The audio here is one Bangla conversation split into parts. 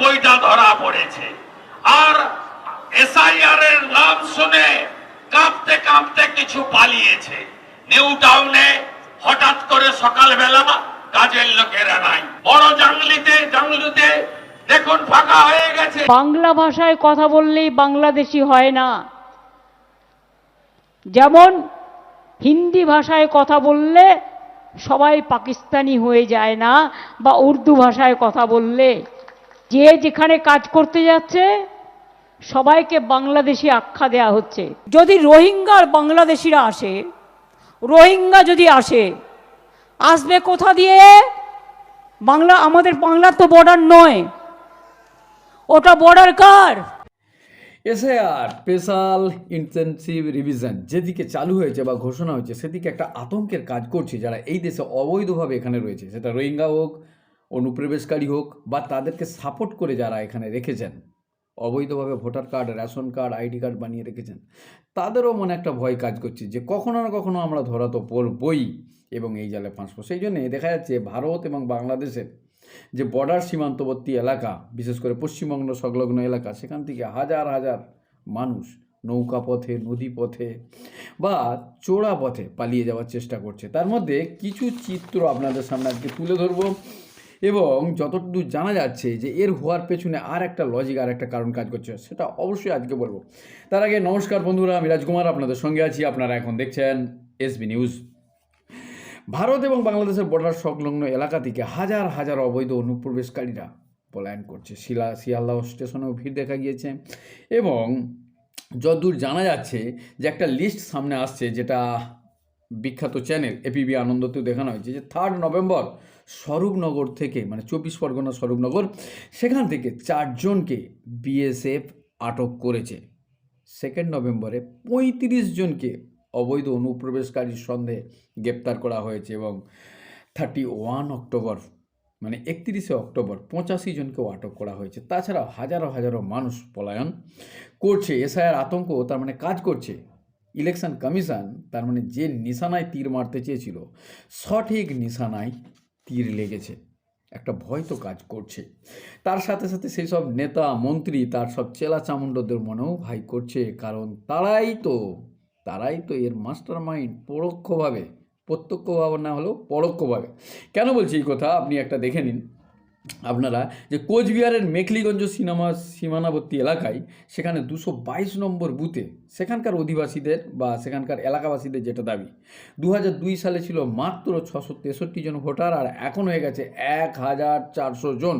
বইটা ধরা পড়েছে। আর এসআইআর এর নাম শুনে কাঁপতে কাঁপতে কিছু পালিয়েছে। নিউ টাউনে হঠাৎ করে সকালবেলা কাজের লোকেরা নাই। বড় জাংলিতে জাংলিতে দেখুন ফাঁকা হয়ে গেছে। বাংলা ভাষায় কথা বললেই বাংলাদেশি হয় না। যেমন হিন্দি ভাষায় কথা বললে সবাই পাকিস্তানি হয়ে যায় না, বা উর্দু ভাষায় কথা বললে যে যেখানে কাজ করতে যাচ্ছে, সবাইকে বাংলাদেশি আখ্যা দেয়া হচ্ছে। যদি রোহিঙ্গার বাংলাদেশিরা আসে, রোহিঙ্গা যদি আসে, আসবে কোথা দিয়ে? বাংলা, আমাদের বাংলার তো বর্ডার নয়। ওটা বর্ডার কার? এসআইআর স্পেশাল ইন্টেন্সিভ রিভিশন, যেদিকে চালু হয়েছে বা ঘোষণা হয়েছে, সেদিকে একটা আতঙ্কের কাজ করছে যারা এই দেশে অবৈধভাবে এখানে রয়েছে। সেটা রোহিঙ্গা হোক অনুপ্রবেশকারী হোক বা তাদেরকে সাপোর্ট করে যারা এখানে রেখেছেন, অবৈধভাবে voter card, ration card, ID card বানিয়ে রেখেছেন, তাদেরও মনে একটা ভয় কাজ করছে যে কখনো না কখনো আমরা ধরা তো পড়বই এবং এই জালে ফাঁসবো সেই জন্যে দেখা যাচ্ছে ভারত এবং বাংলাদেশের যে বর্ডার সীমান্তবর্তী এলাকা, বিশেষ করে পশ্চিমবঙ্গ সংলগ্ন এলাকা, সেখান থেকে হাজার হাজার মানুষ নৌকা পথে, নদী পথে বা চোরা পথে পালিয়ে যাওয়ার চেষ্টা করছে। তার মধ্যে কিছু চিত্র আপনাদের সামনে আজকে তুলে ধরবো। এবং যতটুকু জানা যাচ্ছে যে এর হওয়ার পেছনে আর একটা লজিক আর একটা কারণ কাজ করছে, সেটা অবশ্যই আজকে বলব। তার আগে নমস্কার বন্ধুরা, আমি রাজকুমার, আপনাদের সঙ্গে আছি, আপনারা এখন দেখছেন এসবি নিউজ। ভারত এবং বাংলাদেশের বর্ডার সংলগ্ন এলাকা থেকে হাজার হাজার অবৈধ অনুপ্রবেশকারীরা পলায়ন করছে। শিলা, শিয়ালদাহ স্টেশনেও ভিড় দেখা গিয়েছে এবং যতদূর জানা যাচ্ছে যে একটা লিস্ট সামনে আসছে, যেটা বিখ্যাত চ্যানেল এপিবি আনন্দতেও দেখানো হয়েছে, যে থার্ড নভেম্বর স্বরূপনগর থেকে মানে চব্বিশ পরগনা স্বরূপনগর, সেখান থেকে চারজনকে বিএসএফ আটক করেছে। সেকেন্ড নভেম্বরে পঁয়ত্রিশ জনকে অবৈধ অনুপ্রবেশকারীর সন্দেহে গ্রেপ্তার করা হয়েছে এবং থার্টি ওয়ান অক্টোবর মানে একত্রিশে অক্টোবর পঁচাশি জনকেও আটক করা হয়েছে। তাছাড়াও হাজারো হাজারো মানুষ পলায়ন করছে। এসআইআর আতঙ্ক তার মানে কাজ করছে। ইলেকশন কমিশন তার মানে যে নিশানায় তীর মারতে চেয়েছিল, সঠিক নিশানায় তীর লেগেছে। একটা ভয় তো কাজ করছে। তার সাথে সাথে সেই সব নেতা, মন্ত্রী, তার সব চেলা চামুণ্ডদের মনেও ভাই করছে, কারণ তারাই তো তারাই তো এর মাস্টার মাইন্ড পরোক্ষভাবে প্রত্যক্ষভাবে না হলেও পরোক্ষভাবে। কেন বলছি এই কথা? আপনি একটা দেখে নিন। আপনারা যে কোচবিহারের মেখলিগঞ্জ সিনেমা সীমানাবর্তী এলাকায় সেখানে দুশো বাইশ নম্বর বুথে সেখানকার অধিবাসীদের বা সেখানকার এলাকাবাসীদের যেটা দাবি দু দুই সালে ছিল মাত্র ছশো তেষট্টি জন ভোটার আর এখন হয়ে গেছে এক হাজার চারশো জন।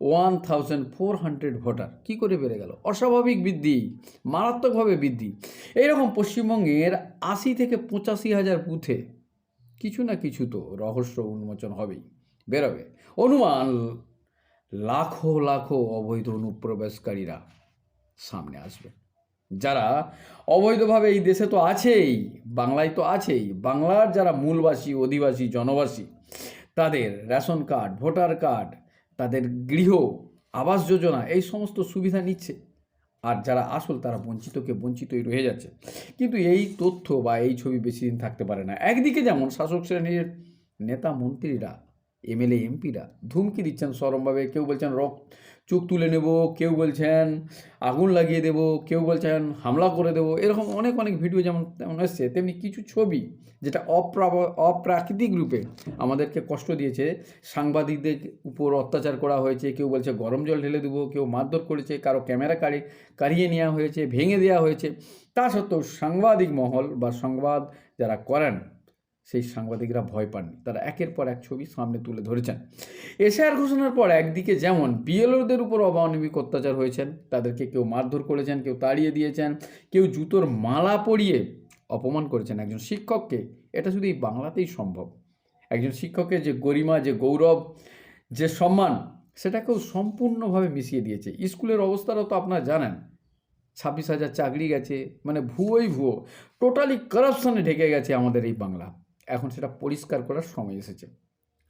One thousand four hundred voter. কী করে বেড়ে গেল? অস্বাভাবিক বৃদ্ধি, মারাত্মকভাবে বৃদ্ধি। এইরকম পশ্চিমবঙ্গের আশি থেকে পঁচাশি হাজার বুথে কিছু না কিছু তো রহস্য উন্মোচন হবেই। বেরোবে। অনুমান, লাখো লাখো অবৈধ অনুপ্রবেশকারীরা সামনে আসবে। যারা অবৈধভাবে এই দেশে তো আছেই, বাংলায় তো আছেই, বাংলার যারা মূলবাসী, অধিবাসী, জনবাসী, তাদের রেশন কার্ড, ভোটার কার্ড, তাদের গৃহ, আবাস যোজনা, এই সমস্ত সুবিধা নিচ্ছে। আর যারা আসল, তারা বঞ্চিতকে বঞ্চিতই রয়ে যাচ্ছে। কিন্তু এই তথ্য বা এই ছবি বেশি দিন থাকতে পারে না। একদিকে যেমন শাসক শ্রেণির নেতা, মন্ত্রীরা এমএলএ এমপিরা ধুমকি দিচ্ছেন সরমভাবে। কেউ বলছেন, রক, চোখ তুলে নেব। কেউ বলছেন, আগুন লাগিয়ে দেব। কেউ বলছেন, হামলা করে দেব। এরকম অনেক অনেক ভিডিও যেমন, তেমন এসছে, তেমনি কিছু ছবি যেটা অপ্রাব, অপ্রাকৃতিক রূপে আমাদেরকে কষ্ট দিয়েছে। সাংবাদিকদের উপর অত্যাচার করা হয়েছে। কেউ বলছে, গরম জল ঢেলে দেবো। কেউ মারধর করেছে। কারও ক্যামেরা কাড়ি, কাড়িয়ে নেওয়া হয়েছে, ভেঙে দেওয়া হয়েছে। তা সত্ত্বেও সাংবাদিক মহল বা সংবাদ যারা করেন সেই সাংবাদিকরা ভয় পাননি। তারা একের পর এক ছবি সামনে তুলে ধরেছেন। এশিয়ার ঘোষণার পর একদিকে যেমন বিএলওদের উপর অমানবিক অত্যাচার হয়েছেন, তাদেরকে কেউ মারধর করেছেন, কেউ তাড়িয়ে দিয়েছেন, কেউ জুতোর মালা পরিয়ে অপমান করেছেন একজন শিক্ষককে। এটা শুধু এই বাংলাতেই সম্ভব। একজন শিক্ষকের যে গরিমা, যে গৌরব, যে সম্মান, সেটাকেও সম্পূর্ণভাবে মিশিয়ে দিয়েছে। স্কুলের অবস্থাটাও তো আপনারা জানেন, ছাব্বিশ হাজার চাকরি গেছে মানে ভুয়োই ভুয়ো, টোটালি কারাপশনে ঢেকে গেছে আমাদের এই বাংলা। এখন সেটা পরিষ্কার করার সময় এসেছে।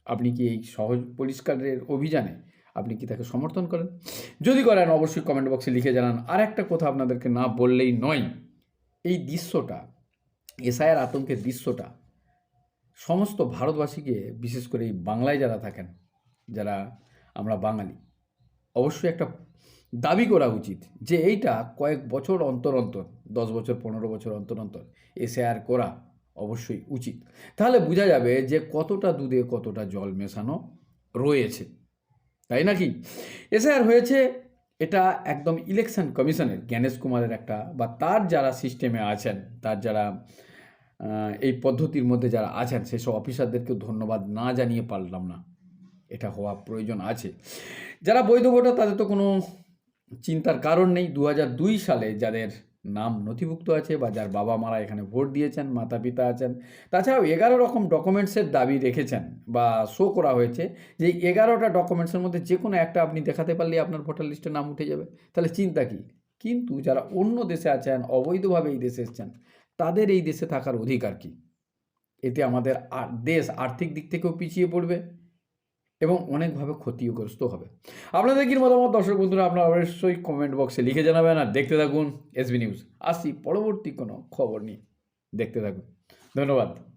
আপনি কি এই সহজ পরিষ্কারের অভিযানে আপনি কি তাকে সমর্থন করেন? যদি করেন, অবশ্যই কমেন্ট বক্সে লিখে জানান। আর একটা কথা আপনাদেরকে না বললেই নয়, এই দৃশ্যটা এসআইয়ের আতঙ্কের দৃশ্যটা, সমস্ত ভারতবাসীকে, বিশেষ করে এই বাংলায় যারা থাকেন, যারা আমরা বাঙালি, অবশ্যই একটা দাবি করা উচিত যে এইটা কয়েক বছর অন্তর অন্তর, দশ বছর, পনেরো বছর অন্তর অন্তর এসআর করা অবশ্যই উচিত। তাহলে বোঝা যাবে যে কতটা দুধে কতটা জল মেশানো রয়েছে। তাই নাকি? এসআর হয়েছে, এটা একদম ইলেকশন কমিশনের, জ্ঞানেশ কুমারের একটা, বা তার যারা সিস্টেমে আছেন, তার যারা এই পদ্ধতির মধ্যে যারা আছেন, সেসব অফিসারদেরকে ধন্যবাদ না জানিয়ে পারলাম না। এটা হওয়া প্রয়োজন আছে। যারা বৈধ ভোটার, তাদের তো কোনো চিন্তার কারণ নেই। দু সালে যাদের নাম নথিভুক্ত আছে বা যার বাবা মারা এখানে ভোট দিয়েছেন, মাতা পিতা আছেন। তাছাড়াও এগারো রকম ডকুমেন্টসের দাবি রেখেছেন বা শো করা হয়েছে যে এগারোটা ডকুমেন্টসের মধ্যে যে কোনো একটা আপনি দেখাতে পারলে আপনার ভোটার লিস্টে নাম উঠে যাবে। তাহলে চিন্তা কি? কিন্তু যারা অন্য দেশে আছেন, অবৈধভাবে এই দেশে এসেছেন, তাদের এই দেশে থাকার অধিকার কি? এতে আমাদের দেশ আর্থিক দিক থেকেও পিছিয়ে পড়বে। এবং অনেকভাবে ক্ষতিগ্রস্ত হবে। আপনাদের কি মতামত? দর্শক বন্ধুরা, আপনারা অবশ্যই কমেন্ট বক্সে লিখে জানাবেন আর দেখতে থাকুন এসবি নিউজ আসি পরবর্তী কোনো খবর নিয়ে। দেখতে থাকুন। ধন্যবাদ।